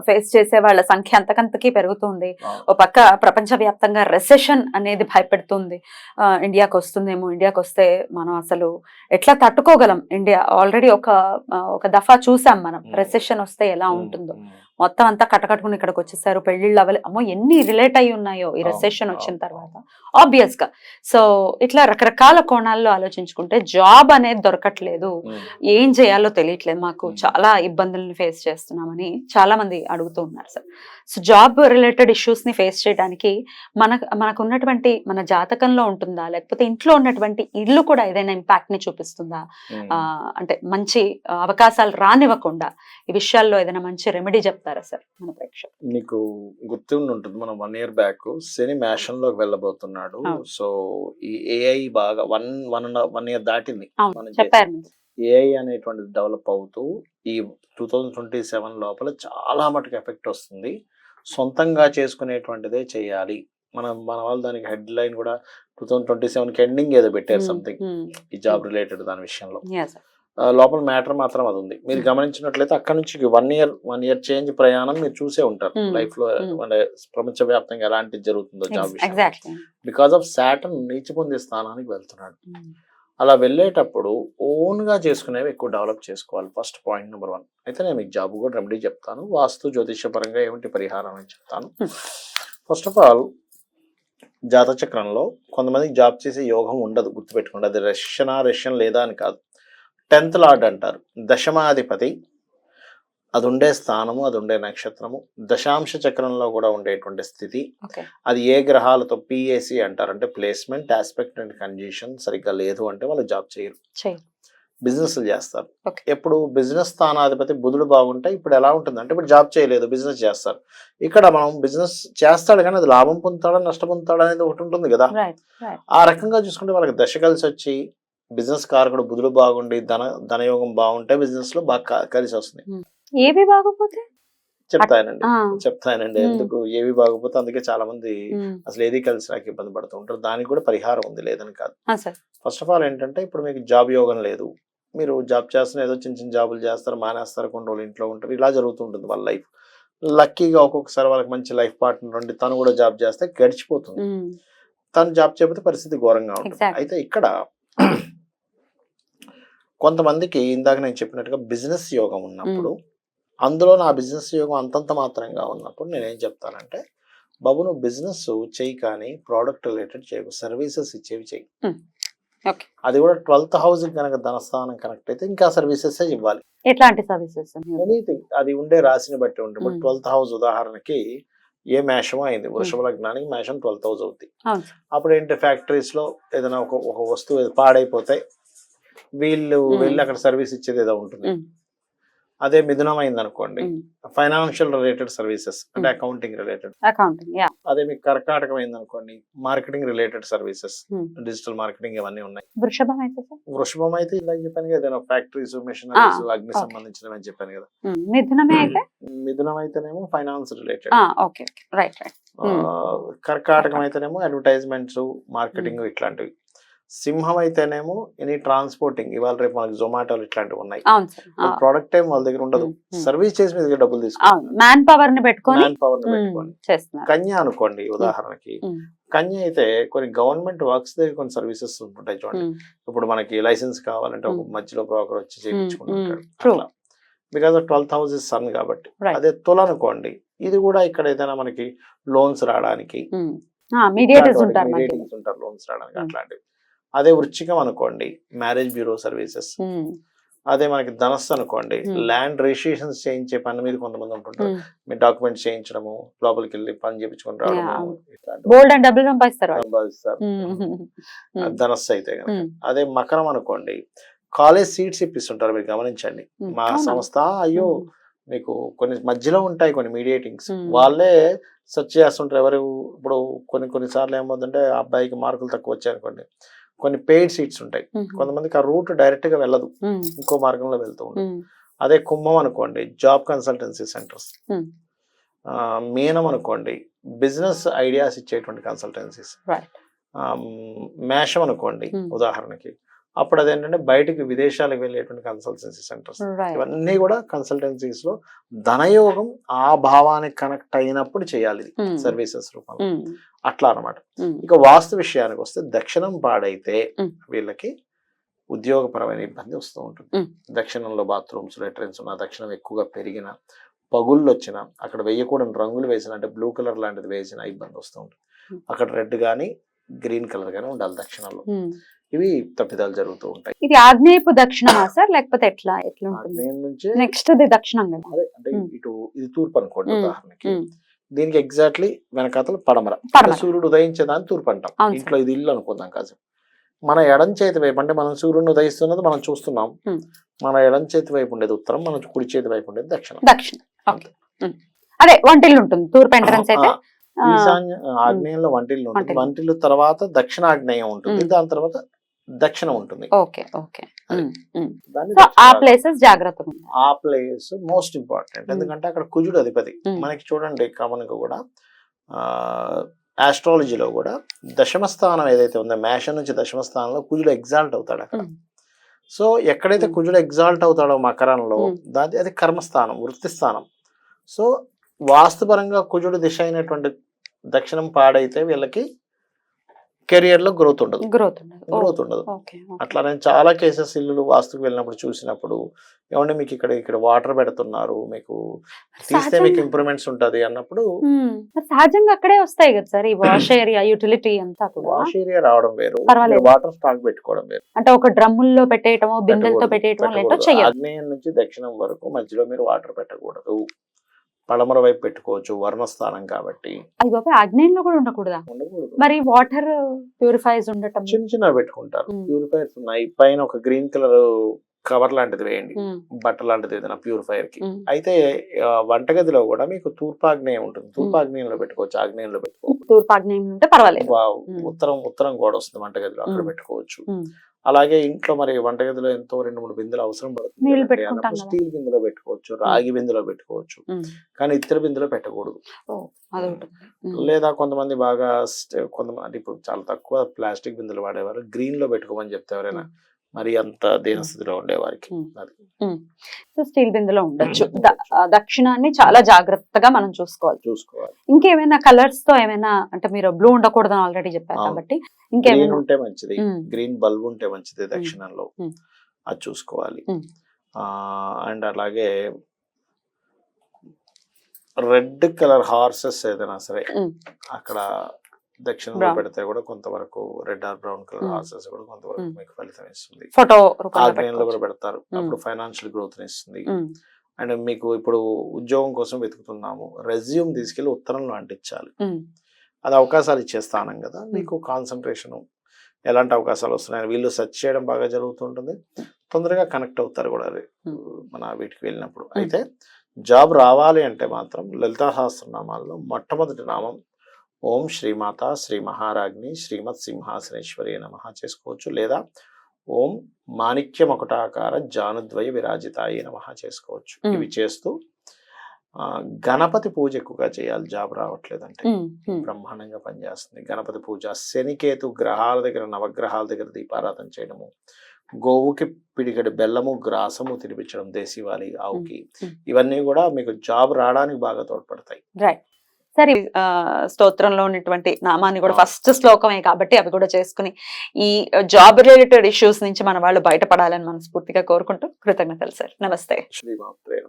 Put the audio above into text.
face చేసే వాళ్ళ సంఖ్య అంతకంతకి పెరుగుతుంది. ఓ పక్క ప్రపంచవ్యాప్తంగా రెసెషన్ అనేది భయపెడుతుంది. ఇండియాకి వస్తుందేమో ఇండియాకి వస్తే మనం అసలు ఎట్లా తట్టుకోగలం? ఇండియా ఆల్రెడీ ఒక ఒక దఫా చూసాం మనం. రెసెషన్ వస్తే ఎలా ఉంటుందో. మొత్తం అంతా కట్టకట్టుకుని ఇక్కడికి వచ్చేసారు. పెళ్ళిళ్ళు అవ్వలే అమ్మో ఎన్ని రిలేట్ అయి ఉన్నాయో ఈ రెసెషన్ వచ్చిన. తర్వాత. ఆబ్వియస్గా. సో ఇట్లా రకరకాల కోణాల్లో ఆలోచించుకుంటే జాబ్ అనేది దొరకట్లేదు. ఏం చేయాలో తెలియట్లేదు మాకు. చాలా ఇబ్బందుల్ని ఫేస్ చేస్తున్నామని చాలా మంది అడుగుతూ ఉన్నారు సార్. సో జాబ్ రిలేటెడ్ ఇష్యూస్ని ఫేస్ చేయడానికి మన మనకు ఉన్నటువంటి మన జాతకంలో ఉంటుందా? లేకపోతే ఇంట్లో ఉన్నటువంటి ఇల్లు కూడా ఏదైనా ఇంపాక్ట్ని చూపిస్తుందా? అంటే మంచి అవకాశాలు రానివ్వకుండా ఈ విషయాల్లో ఏదైనా మంచి రెమెడీ చెప్తారా సార్ మన ప్రేక్షకులు? మీకు గుర్తుండి ఉంటుంది మనం వన్ ఇయర్ బ్యాక్ శని లోకి వెళ్ళబోతున్నాడు. సో ఈ ఏఐ బాగా వన్ వన్ వన్ ఇయర్ దాటింది. చెప్పారు. ఏఐ అనేటువంటిది డెవలప్ అవుతూ ఈ టూ థౌజండ్ ట్వంటీ సెవెన్ లోపల చాలా మటుకు ఎఫెక్ట్ వస్తుంది సొంతంగా చేసుకునేటువంటిదే చేయాలి మనం మన వాళ్ళు దానికి హెడ్ లైన్ కూడా టూ థౌజండ్ ట్వంటీ సెవెన్కి ఎండింగ్ ఏదో పెట్టారు సంథింగ్. ఈ జాబ్ రిలేటెడ్ దాని విషయంలో లోపల మ్యాటర్ మాత్రం అది ఉంది మీరు. గమనించినట్లయితే అక్కడ నుంచి one year one year change ప్రయాణం మీరు చూసే ఉంటారు. లైఫ్లో. అంటే ప్రపంచ వ్యాప్తంగా ఎలాంటి జరుగుతుందో జాబ్. బికాస్ ఆఫ్ సాటన్ నీచి పొందే స్థానానికి వెళ్తున్నాడు. అలా వెళ్ళేటప్పుడు ఓన్గా చేసుకునేవి ఎక్కువ డెవలప్ చేసుకోవాలి. First point number one. అయితే నేను మీకు జాబ్ కూడా రెమెడీ చెప్తాను. వాస్తు జ్యోతిష పరంగా ఏమిటి పరిహారం అని చెప్తాను. ఫస్ట్ ఆఫ్ ఆల్ జాత చక్రంలో కొంతమందికి జాబ్ చేసే యోగం ఉండదు. గుర్తుపెట్టుకోండి. అది రష్యనా రష్యన్ లేదా అని కాదు. టెన్త్ లార్డ్ అంటారు. దశమాధిపతి అది ఉండే స్థానము అది ఉండే నక్షత్రము దశాంశ చక్రంలో కూడా ఉండేటువంటి స్థితి. అది ఏ గ్రహాలతో పిఏసి అంటారు? అంటే ప్లేస్మెంట్ ఆస్పెక్ట్ అండ్ కండిషన్ సరిగ్గా లేదు అంటే వాళ్ళు జాబ్ చేయరు. బిజినెస్ చేస్తారు. ఎప్పుడు బిజినెస్ స్థానాధిపతి బుధుడు బాగుంటే ఇప్పుడు ఎలా ఉంటుంది? అంటే ఇప్పుడు జాబ్ చేయలేదు బిజినెస్ చేస్తారు. ఇక్కడ మనం బిజినెస్ చేస్తాడు కానీ అది లాభం పొందుతాడా నష్టం పొందుతాడా అనేది ఒకటి ఉంటుంది కదా. ఆ రకంగా చూసుకుంటే వాళ్ళకి దశ కలిసి వచ్చి బిజినెస్ కారకుడు బుధుడు బాగుండి ధన ధనయోగం బాగుంటే బిజినెస్లో బాగా కలిసి వస్తుంది. ఏవి బాగోపోతే చెప్తానండి. చెప్తానండి. ఎందుకు? ఏవి బాగోపోతే అందుకే చాలా మంది. అసలు ఏది కలిసి నాకు ఇబ్బంది పడుతూ ఉంటారు. దానికి కూడా పరిహారం ఉంది లేదని కాదు. ఫస్ట్ ఆఫ్ ఆల్ ఏంటంటే ఇప్పుడు మీకు జాబ్ యోగం లేదు. మీరు జాబ్ చేస్తున్న ఏదో చిన్న చిన్న జాబులు చేస్తారు మానేస్తారు కొన్ని రోజులు ఇంట్లో ఉంటారు. ఇలా జరుగుతుంటుంది వాళ్ళ లైఫ్. లక్కీగా ఒక్కొక్కసారి వాళ్ళకి మంచి లైఫ్ పార్ట్నర్ ఉండి తను కూడా జాబ్ చేస్తే గడిచిపోతుంది. తను జాబ్ చేయకపోతే పరిస్థితి ఘోరంగా ఉంటుంది. అయితే ఇక్కడ కొంతమందికి ఇందాక నేను చెప్పినట్టుగా బిజినెస్ యోగం ఉన్నప్పుడు అందులో నా బిజినెస్ యోగం అంతంత మాత్రంగా ఉన్నప్పుడు నేనేం చెప్తానంటే బాబు నువ్వు బిజినెస్ చెయ్యి కానీ ప్రోడక్ట్ రిలేటెడ్ చేయకు సర్వీసెస్ ఇచ్చేవి చెయ్యి. Okay. అది కూడా ట్వెల్త్ హౌస్ కనుక ధనస్థానం కనెక్ట్ అయితే ఇంకా సర్వీసెస్ ఇవ్వాలి ఎట్లాంటి సర్వీసెస్ ఎనీథింగ్ అది ఉండే రాశిని బట్టి ఉంటుంది Hmm. ట్వెల్త్ హౌస్ ఉదాహరణకి ఏ మేషం అయింది వృషభ లగ్నానికి మేషం ట్వెల్త్ హౌస్ అవుతుంది. అప్పుడు ఏంటి ఫ్యాక్టరీస్లో ఏదైనా ఒక ఒక వస్తువు పాడైపోతే వీళ్ళు. వెళ్ళి అక్కడ సర్వీస్ ఇచ్చేది ఏదో ఉంటుంది. అదే మిథునం అయింది అనుకోండి. ఫైనాన్షియల్ రిలేటెడ్ సర్వీసెస్ అంటే. అకౌంటింగ్ రిలేటెడ్ అకౌంటింగ్ అదే మీకు కర్కాటకం అయింది అనుకోండి marketing related services. Digital marketing ఇవన్నీ ఉన్నాయి. వృషభం అయితే వృషభం అయితే ఇలా చెప్పాను కదా ఏదైనా ఫ్యాక్టరీస్ మిషనరీస్ అగ్ని. సంబంధించినవి అని చెప్పాను కదా. మిథునమే అయితే? మిథునం అయితేనేమో finance related okay right right కర్కాటకం అయితేనేమో అడ్వర్టైజ్మెంట్స్ మార్కెటింగ్ ఇట్లాంటివి. సింహం అయితేనేమో ఎనీ ట్రాన్స్పోర్టింగ్ ఇవాళ రేపు మనకి జొమాటోలు ఇట్లాంటివి ఉన్నాయి. ప్రోడక్ట్ టైం వాళ్ళ దగ్గర ఉండదు. సర్వీస్ చేసి మీ దగ్గర డబ్బులు తీసుకుంటారు. మ్యాన్ పవర్ని పెట్టుకొని మ్యాన్ పవర్ ఉమ్, పెట్టుకోండి చేస్తున్నారు. కన్య అనుకోండి ఉదాహరణకి. కన్య అయితే కొన్ని గవర్నమెంట్ వర్క్స్ దగ్గర కొన్ని సర్వీసెస్ ఉంటుంటాయి చూడండి. ఇప్పుడు మనకి లైసెన్స్ కావాలంటే ఒక. మధ్యలో బ్రోకర్ వచ్చి. True. Because of twelfth house is sun కాబట్టి. అదే తుల అనుకోండి. ఇది కూడా ఇక్కడ ఏదైనా మనకి లోన్స్ రావడానికి మీడియేటర్స్ ఉంటారు లోన్స్ రావడానికి. అట్లాంటివి. అదే వృచ్చికం అనుకోండి మ్యారేజ్ బ్యూరో సర్వీసెస్. అదే మనకి ధనస్సు అనుకోండి. ల్యాండ్ రిజిస్ట్రేషన్స్ చేయించే పని మీద కొంతమంది ఉంటుంటారు. మీ డాక్యుమెంట్స్ చేయించడము లోపలికి వెళ్ళి పని చేయించుకొని సంపాదిస్తారు. అది ధనస్సు అయితే కనుక. అదే మకరం అనుకోండి కాలేజ్ సీట్స్ ఇప్పిస్తుంటారు మీరు గమనించండి మా? సంస్థ అయ్యో మీకు కొన్ని మధ్యలో ఉంటాయి కొన్ని మీడియేటింగ్స్. వాళ్ళే సెర్చ్ చేస్తుంటారు ఎవరు ఇప్పుడు కొన్ని కొన్ని సార్లు ఏమవుతుందంటే ఆ అబ్బాయికి మార్కులు తక్కువ వచ్చాయి అనుకోండి కొన్ని పెయిడ్ సీట్స్ ఉంటాయి. కొంతమందికి ఆ రూట్ డైరెక్ట్గా వెళ్ళదు. ఇంకో మార్గంలో వెళ్తూ ఉంటుంది. అదే కుంభం అనుకోండి జాబ్ కన్సల్టెన్సీ సెంటర్స్. మీనం అనుకోండి బిజినెస్ ఐడియాస్ ఇచ్చేటువంటి కన్సల్టెన్సీస్. మేషం అనుకోండి. ఉదాహరణకి. అప్పుడు అదేంటంటే బయటికి విదేశాలకు వెళ్ళేటువంటి కన్సల్టెన్సీ సెంటర్స్. ఇవన్నీ కూడా కన్సల్టెన్సీస్లో ధనయోగం ఆ భావానికి కనెక్ట్ అయినప్పుడు చేయాలి సర్వీసెస్ రూపంలో ఉమ్, అట్లా అన్నమాట ఉమ్, ఇక వాస్తు విషయానికి వస్తే దక్షిణం పాడైతే. వీళ్ళకి ఉద్యోగపరమైన ఇబ్బంది వస్తూ ఉంటుంది. దక్షిణంలో బాత్రూమ్స్ లెటరెన్స్ ఉన్న దక్షిణం ఎక్కువగా పెరిగిన పగుళ్ళు వచ్చిన అక్కడ వేయకూడని రంగులు వేసిన అంటే బ్లూ కలర్ లాంటిది వేసిన ఇబ్బంది వస్తూ ఉంటుంది. అక్కడ రెడ్ కానీ గ్రీన్ కలర్ కానీ ఉండాలి దక్షిణంలో. ఇవి తప్పిదాలు జరుగుతూ ఉంటాయి. ఇది ఆగ్నేయపు దక్షిణమా సార్? లేకపోతే ఎట్లా? ఎట్లా ఉంటుంది? నెక్స్ట్ ఇది దక్షిణం కదా. అదే అంటే Mm. ఇటు ఇది తూర్పు అనుకోండి Mm. ఉదాహరణకి. ఉమ్, దీనికి ఎగ్జాక్ట్లీ వెనకాతల పడమర. సూర్యుడు ఉదయించేదాన్ని తూర్పు అంటాం. ఇంట్లో ఇది ఇల్లు అనుకుందాం కాదు మన ఎడం చేతి వైపు అంటే మనం సూర్యుడిని ఉదయిస్తున్నది మనం చూస్తున్నాం. Hmm. మన ఎడం చేతి వైపు ఉండేది ఉత్తరం మన కుడి చేతి వైపు ఉండేది దక్షిణం. దక్షిణం. అదే వంటిల్లు ఉంటుంది. తూర్పు ఎంట్రన్స్ అయితే ఈశాన్య ఆగ్నేయంలో వంటిల్లు ఉంటుంది. వంటిల్లు. తర్వాత దక్షిణాగ్నేయం ఉంటుంది. Hmm. దాని తర్వాత దక్షిణం ఉంటుంది ఓకే ఓకే ఆ. ప్లేసెస్ జాగ్రత్తగా ఉన్నాయి ఆ ప్లేస్ మోస్ట్ ఇంపార్టెంట్. ఎందుకంటే అక్కడ కుజుడు అధిపతి. మనకి చూడండి కామన్గా కూడా ఆస్ట్రాలజీలో కూడా దశమ స్థానం ఏదైతే ఉందో మేషం నుంచి దశమ స్థానంలో కుజుడు ఎగ్జాల్ట్ అవుతాడు అక్కడ. సో ఎక్కడైతే. కుజుడు ఎగ్జాల్ట్ అవుతాడో మకరంలో. దాని అది కర్మస్థానం వృత్తి స్థానం సో వాస్తుపరంగా కుజుడు దిశ అయినటువంటి దక్షిణం పాడైతే వీళ్ళకి కెరియర్లో గ్రోత్ ఉండదు. గ్రోత్ ఉండదు. గ్రోత్ ఉండదు. ఓకే అట్లా నేను చాలా కేసెస్ ఇల్లులు వాస్తుకు వెళ్ళినప్పుడు చూసినప్పుడు ఏమంటే మీకు ఇక్కడ ఇక్కడ వాటర్ పెడుతున్నారు మీకు తీస్తే మీకు ఇంప్రూవ్మెంట్స్ ఉంటది అన్నప్పుడు సహజంగా అక్కడే వస్తాయి కదా సార్ ఈ వాష్ ఏరియా యూటిలిటీ అంతా వాష్ ఏరియా రావడం వేరు. వాటర్ స్టాక్ పెట్టుకోవడం వేరు. అంటే ఒక డ్రమ్ముల్లో పెట్టేయటమో బిందెలతో పెట్టేయటమో పెట్టకూడదు. చెయ్యాలి ఆగ్నేయం నుంచి దక్షిణం వరకు మధ్యలో మీరు వాటర్ పెట్టకూడదు. పడమర వైపు పెట్టుకోవచ్చు వర్ణస్థానం కాబట్టి. అవి బాబాయ్ ఆగ్నేయంలో కూడా ఉండకూడదా? ఉండకూడదు. మరి వాటర్ ప్యూరిఫైస్ ఉండటం? చిన్న చిన్నవి పెట్టుకుంటారు. ప్యూరిఫైర్స్ ఉన్నాయి. పైన ఒక గ్రీన్ కలర్ కవర్ లాంటిది వేయండి. బట్ట లాంటిది ఏదైనా ప్యూరిఫైర్కి. అయితే వంటగదిలో కూడా మీకు తూర్పాగ్నేయం ఉంటుంది. తూర్పాగ్నేయంలో పెట్టుకోవచ్చు ఆగ్నేయంలో పెట్టుకోవచ్చు. తూర్పు ఆగ్నేయం ఉంటే పర్వాలేదు. ఉత్తరం ఉత్తరం గోడ వస్తుంది వంటగదిలో. అక్కడ. పెట్టుకోవచ్చు. అలాగే ఇంట్లో మరి వంటగదిలో ఎంతో రెండు మూడు బిందెలు అవసరం పడుతుంది. స్టీల్ బిందెలో పెట్టుకోవచ్చు రాగి బిందెలో పెట్టుకోవచ్చు. కానీ ఇత్తడి బిందెలో పెట్టకూడదు. లేదా కొంతమంది బాగా కొంతమంది ఇప్పుడు చాలా తక్కువ ప్లాస్టిక్ బిందెలు వాడేవారు. గ్రీన్లో పెట్టుకోమని చెప్తే ఎవరైనా మరి అంత దీనస్థితిలో ఉండేవారికి స్టీల్ బిందెలో ఉండొచ్చు. దక్షిణాన్ని చాలా జాగ్రత్తగా మనం చూసుకోవాలి చూసుకోవాలి ఇంకేమైనా కలర్స్తో ఏమైనా అంటే మీరు బ్లూ ఉండకూడదని ఆల్రెడీ చెప్పారు. కాబట్టి ఇంకేమైనా ఉంటే మంచిది గ్రీన్ బల్బ్ ఉంటే మంచిది దక్షిణంలో. అది చూసుకోవాలి. అండ్ అలాగే రెడ్ కలర్ హార్సెస్ ఏదైనా సరే. అక్కడ దక్షిణంలో. పెడితే కూడా కొంతవరకు red or brown colour. Horses కూడా కొంతవరకు. మీకు ఫలితం ఇస్తుంది ఫోటో ఆగ్నేయంలో కూడా. పెడతారు. అప్పుడు ఫైనాన్షియల్ గ్రోత్ ఇస్తుంది అండ్ మీకు ఇప్పుడు ఉద్యోగం కోసం వెతుకుతున్నాము. రెజ్యూమ్ తీసుకెళ్ళి ఉత్తరంలో అంటించాలి. అది అవకాశాలు ఇచ్చే స్థానం కదా. మీకు కాన్సన్ట్రేషన్ ఎలాంటి అవకాశాలు వస్తున్నాయని వీళ్ళు సెర్చ్ చేయడం బాగా జరుగుతుంటుంది. తొందరగా కనెక్ట్ అవుతారు కూడా అది. మన వీటికి వెళ్ళినప్పుడు. అయితే జాబ్ రావాలి అంటే మాత్రం లలితా సహస్రనామాల్లో మొట్టమొదటి నామం ఓం శ్రీమాత శ్రీ మహారాజ్ని శ్రీమత్ సింహాసనేశ్వరి నమ చేసుకోవచ్చు. లేదా ఓం మాణిక్య మకుటాకార జానుద్వయ విరాజితాయి నమ చేసుకోవచ్చు. ఇవి చేస్తూ ఆ, గణపతి పూజ ఎక్కువగా చేయాలి జాబ్ రావట్లేదంటే. బ్రహ్మాండంగా పనిచేస్తుంది గణపతి పూజ శనికేతు గ్రహాల దగ్గర నవగ్రహాల దగ్గర దీపారాధన చేయడము గోవుకి పిడిగడి బెల్లము గ్రాసము తినిపించడం దేశీవాలి ఆవుకి. ఇవన్నీ కూడా మీకు జాబ్ రావడానికి బాగా తోడ్పడతాయి సరే ఆ, స్తోత్రంలో ఉన్నటువంటి నామాన్ని కూడా ఫస్ట్ శ్లోకమే కాబట్టి అవి కూడా చేసుకుని ఈ జాబ్ రిలేటెడ్ ఇష్యూస్ నుంచి మన వాళ్ళు బయటపడాలని మనస్ఫూర్తిగా కోరుకుంటూ కృతజ్ఞతలు సార్. నమస్తే. శ్రీమాత్రే